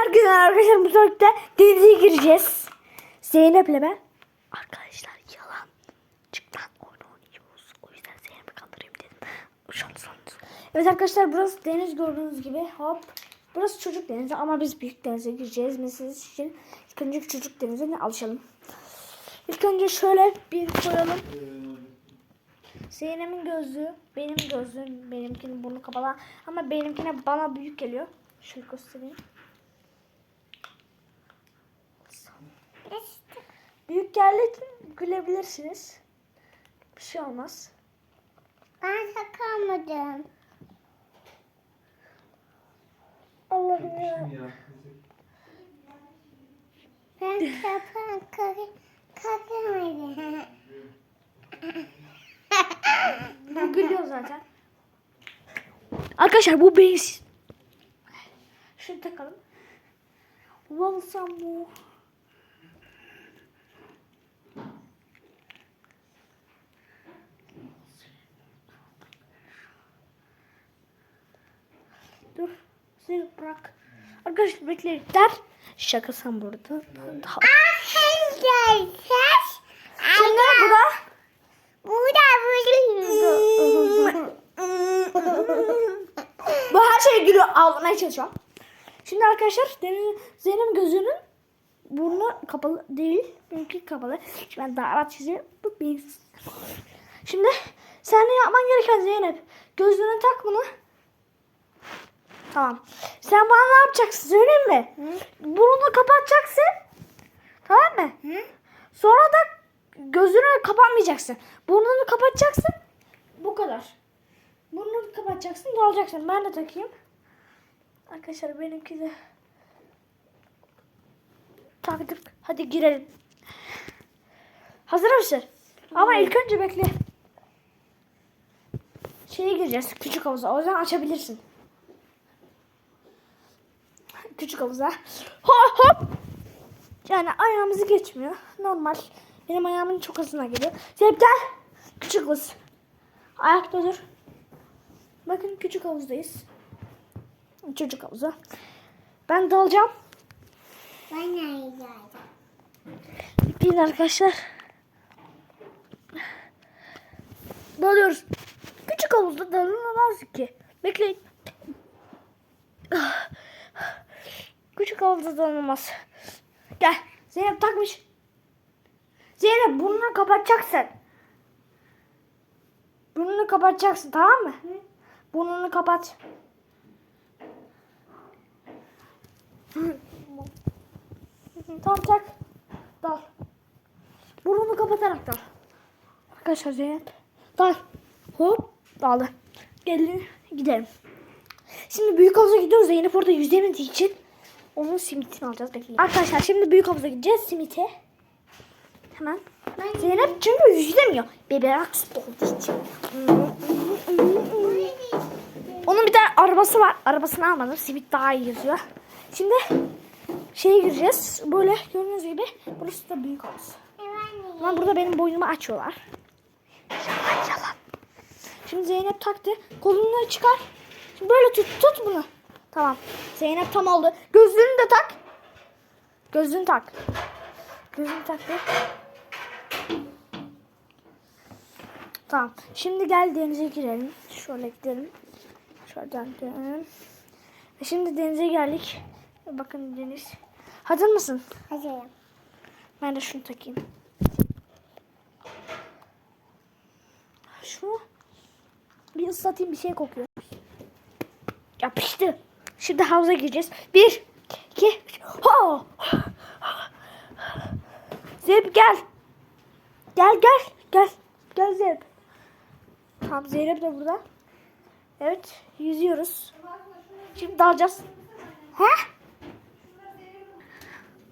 Herkese arkadaşlar bu de denize gireceğiz. Zeynep'le ben. Arkadaşlar yalan. Çıktan oyun oynuyoruz. O yüzden Zeynep'i kandırayım dedim. Şu an sanırız. Evet arkadaşlar burası deniz gördüğünüz gibi. Hop. Burası çocuk denizi ama biz büyük denize gireceğiz. Mesela için ilk önce çocuk denizine alışalım. İlk önce şöyle bir koyalım. Zeynep'in gözlüğü, benim gözlüğüm, benimkinin burnu kapalı ama benimkine bana büyük geliyor. Şöyle göstereyim. İçin gülebilirsiniz. Bir şey olmaz. Ben takamadım. Allah'ım ya. Ben kaka kakamadım. Bu gülüyor zaten. Arkadaşlar bu bensiz. Şunu takalım. Valsam bu. Dur. Seni bırak. Arkadaşlar bekleyin. Der. Şakasam burada. Daha. Şimdi bu da. Burada burada. Bu her şeye gülüyor. Ağlamaya çalışıyor. Şimdi arkadaşlar Zeynep gözünün burnu kapalı değil. Benimki kapalı. Şimdi ben daha rahat bir. Şimdi sen ne yapman gereken Zeynep? Gözlüğünü tak bunu. Tamam. Sen bana ne yapacaksın söyleyeyim mi? Burnunu kapatacaksın. Tamam mı? Sonra da gözünü kapatmayacaksın. Burnunu kapatacaksın. Bu kadar. Burnunu kapatacaksın, dalacaksın. Ben de takayım. Arkadaşlar benimki de taktık. Hadi girelim. Hazır mısın? Ama ilk önce bekle. Şeye gireceğiz. Küçük havuza. O yüzden açabilirsin. Küçük havuza. Hop hop. Yani ayağımızı geçmiyor. Normal. Benim ayağımın çok hızına geliyor. Zeynep gel. Küçük havuz. Ayakta dur. Bakın küçük havuzdayız. Çocuk havuzu. Ben dalacağım. Ben geldim? Bekleyin arkadaşlar. Dalıyoruz. Küçük havuzda dalınamaz ki. Bekleyin. Küçük havuzda dalınamaz. Gel. Zeynep takmış. Zeynep burnunu kapatacaksın. Burnunu kapatacaksın tamam mı? Burnunu kapat. tamam tak. Dal. Burnunu kapatarak dal. Arkadaşlar Zeynep. Dal. Hop. Daldı. Gelin gidelim. Şimdi büyük havuza gidiyoruz. Zeynep orada yüzemediği için onun simitini alacağız. Bekleyin. Arkadaşlar şimdi büyük havuza gideceğiz. Simite. Hemen. Zeynep çünkü yüzemiyor. Bebeğe hasta olduğu için. Onun bir tane arabası var. Arabasını almadım. Simit daha iyi yüzüyor. Şimdi şeye gireceğiz. Böyle gördüğünüz gibi burası da büyük havuz. Ama burada benim boynumu açıyorlar. Yalan yalan. Şimdi Zeynep taktı. Kolunu çıkar. Şimdi böyle tut. Tut bunu. Tamam. Zeynep tam oldu. Gözlüğünü de tak. Gözlüğünü tak. Gözlüğünü taktı. Tamam. Şimdi gel denize girelim. Şöyle gidelim. Şuradan dönelim. Şimdi denize geldik. Bakın deniz. Hazır mısın? Hazırım. Ben de şunu takayım. Şu bir ıslatayım bir şey kokuyor. Yapıştı. Şimdi havuza gireceğiz. Bir, iki, üç. Ho! Zeynep gel. Gel gel gel. Gel Zeynep. Tamam Zeynep de burada. Evet yüzüyoruz. Şimdi dalacağız. He?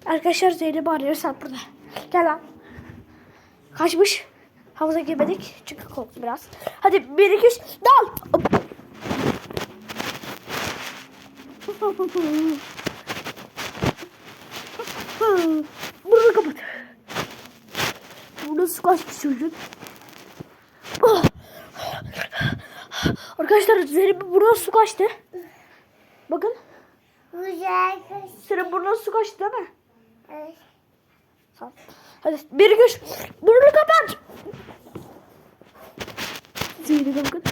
Arkadaşlar Zeynep'i arıyor Sarp burada. Gel lan. Kaçmış. Havuza girmedik. Çünkü korktu biraz. Hadi bir iki üç dal. Hop. Bunu kapat. Burası kaçmış çocuk. Ah. Arkadaşlar Zeynep burada su kaçtı. Bakın. Güzel. Senin burnuna su kaçtı değil mi? Evet. Hadi bir güç. Burnunu kapat. Sihirli dokun.